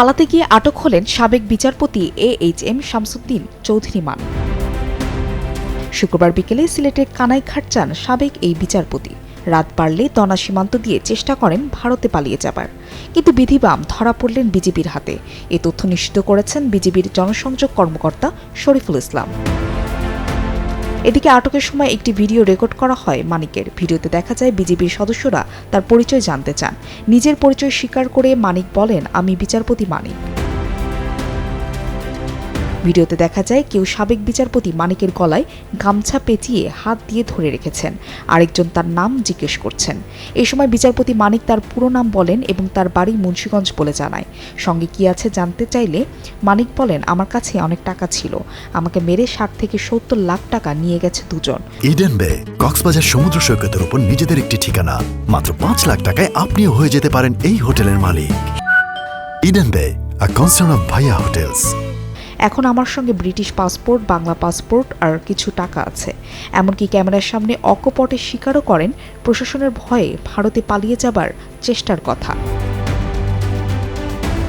পালাতে গিয়ে আটক হলেন সাবেক বিচারপতি A H M Shamsuddin Chowdhury মান। শুক্রবার বিকেলে সিলেটের কানাইঘাট যান সাবেক এই বিচারপতি। রাত বাড়লে দনা সীমান্ত দিয়ে চেষ্টা করেন ভারতে পালিয়ে যাবার। কিন্তু বিধিবাম ধরা পড়লেন বিজেপির হাতে। এ তথ্য নিশ্চিত করেছেন বিজেপির জনসংযোগ কর্মকর্তা শরীফুল ইসলাম। এদিকে আটকের সময় একটি ভিডিও রেকর্ড করা হয় মানিকের। ভিডিওতে দেখা যায় বিজেপির সদস্যরা তার পরিচয় জানতে চান। নিজের পরিচয় স্বীকার করে মানিক বলেন, আমি বিচারপতি মানিক। ভিডিওতে দেখা যায় কেউ সাবেক বিচারপতি মানিকের গলায় গামছা পেঁচিয়ে হাত দিয়ে ধরে রেখেছেন। আরেকজন তার নাম জিজ্ঞেস করছেন। এই সময় বিচারপতি মানিক তার পুরো নাম বলেন এবং তার বাড়ি মুন্সীগঞ্জ বলে জানায়। সঙ্গে কি আছে জানতে চাইলে মানিক বলেন, আমার কাছে অনেক টাকা ছিল। আমাকে মেরে ষাট থেকে সত্তর লাখ টাকা নিয়ে গেছে দুজন। ইডেন বে, কক্সবাজার সমুদ্র সৈকতের উপর নিজেদের একটি ঠিকানা। মাত্র পাঁচ লাখ টাকায় আপনিও হয়ে যেতে পারেন এই হোটেলের মালিক। Eden Bay a concern of Bhaiya hotels এখন আমার সঙ্গে ব্রিটিশ পাসপোর্ট, বাংলা পাসপোর্ট আর কিছু টাকা আছে। এমনকি ক্যামেরার সামনে অকপটে স্বীকারও করেন, প্রশাসনের ভয়ে ভারতে পালিয়ে যাবার চেষ্টার কথা।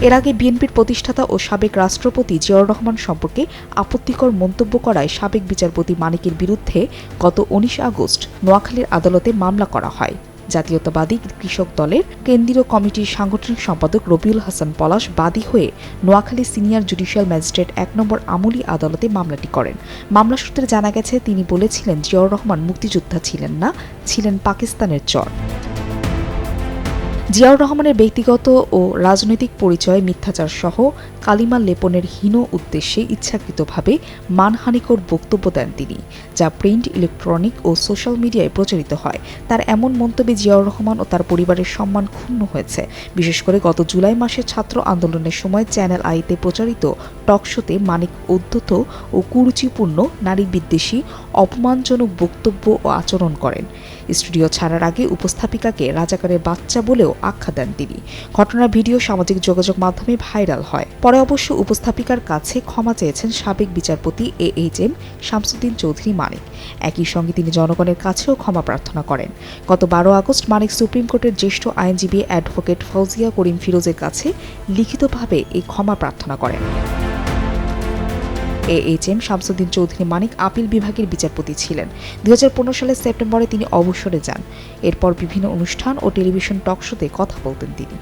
এর আগে বিএনপির প্রতিষ্ঠাতা ও সাবেক রাষ্ট্রপতি জিয়াউর রহমান সম্পর্কে আপত্তিকর মন্তব্য করায় সাবেক বিচারপতি মানিকের বিরুদ্ধে গত উনিশ আগস্ট নোয়াখালীর আদালতে মামলা করা হয়। জাতীয়তাবাদী কৃষক দলের কেন্দ্রীয় কমিটির সাংগঠনিক সম্পাদক রবিউল হাসান পলাশ বাদী হয়ে নোয়াখালী সিনিয়র জুডিশিয়াল ম্যাজিস্ট্রেট এক নম্বর আমলি আদালতে মামলাটি করেন। মামলা সূত্রে জানা গেছে, তিনি বলেছিলেন, জিয়াউর রহমান মুক্তিযোদ্ধা ছিলেন না, ছিলেন পাকিস্তানের চর। জিয়াউর রহমানের ব্যক্তিগত ও রাজনৈতিক পরিচয়, মিথ্যাচার সহ কালিমা লেপনের হীন উদ্দেশ্যে ইচ্ছাকৃতভাবে মানহানিকর বক্তব্য দেন তিনি, যা প্রিন্ট, ইলেকট্রনিক ও সোশ্যাল মিডিয়ায় প্রচারিত হয়। তার এমন মন্তব্যে জিয়াউর রহমান ও তার পরিবারের সম্মান ক্ষুণ্ণ হয়েছে। বিশেষ করে গত জুলাই মাসে ছাত্র আন্দোলনের সময় চ্যানেল আইতে প্রচারিত টকশোতে মানিক উদ্ধত ও কুরুচিপূর্ণ নারী বিদ্বেষী, অপমানজনক বক্তব্য ও আচরণ করেন। স্টুডিও ছাড়ার আগে উপস্থাপিকাকে রাজাকারের বাচ্চা বলেও আখ্যা দেন তিনি। ঘটনার ভিডিও সামাজিক যোগাযোগ মাধ্যমে ভাইরাল হয়। পরে অবশ্য উপস্থাপিকার কাছে ক্ষমা চেয়েছেন সাবেক বিচারপতি A H M Shamsuddin Chowdhury Manik. একই সঙ্গে তিনি জনগণের কাছেও ক্ষমা প্রার্থনা করেন। গত বারো আগস্ট মানিক সুপ্রিম কোর্টের জ্যেষ্ঠ আইনজীবী অ্যাডভোকেট ফৌজিয়া করিম ফিরোজের কাছে লিখিতভাবে এই ক্ষমা প্রার্থনা করেন। A H M Shamsuddin Chowdhury Manik appeal বিভাগের বিচারপতি ছিলেন। দুই হাজার পনেরো সালের সেপ্টেম্বরে তিনি অবসরে যান। এরপর বিভিন্ন অনুষ্ঠান ও টেলিভিশন টক শোতে কথা বলতেন তিনি।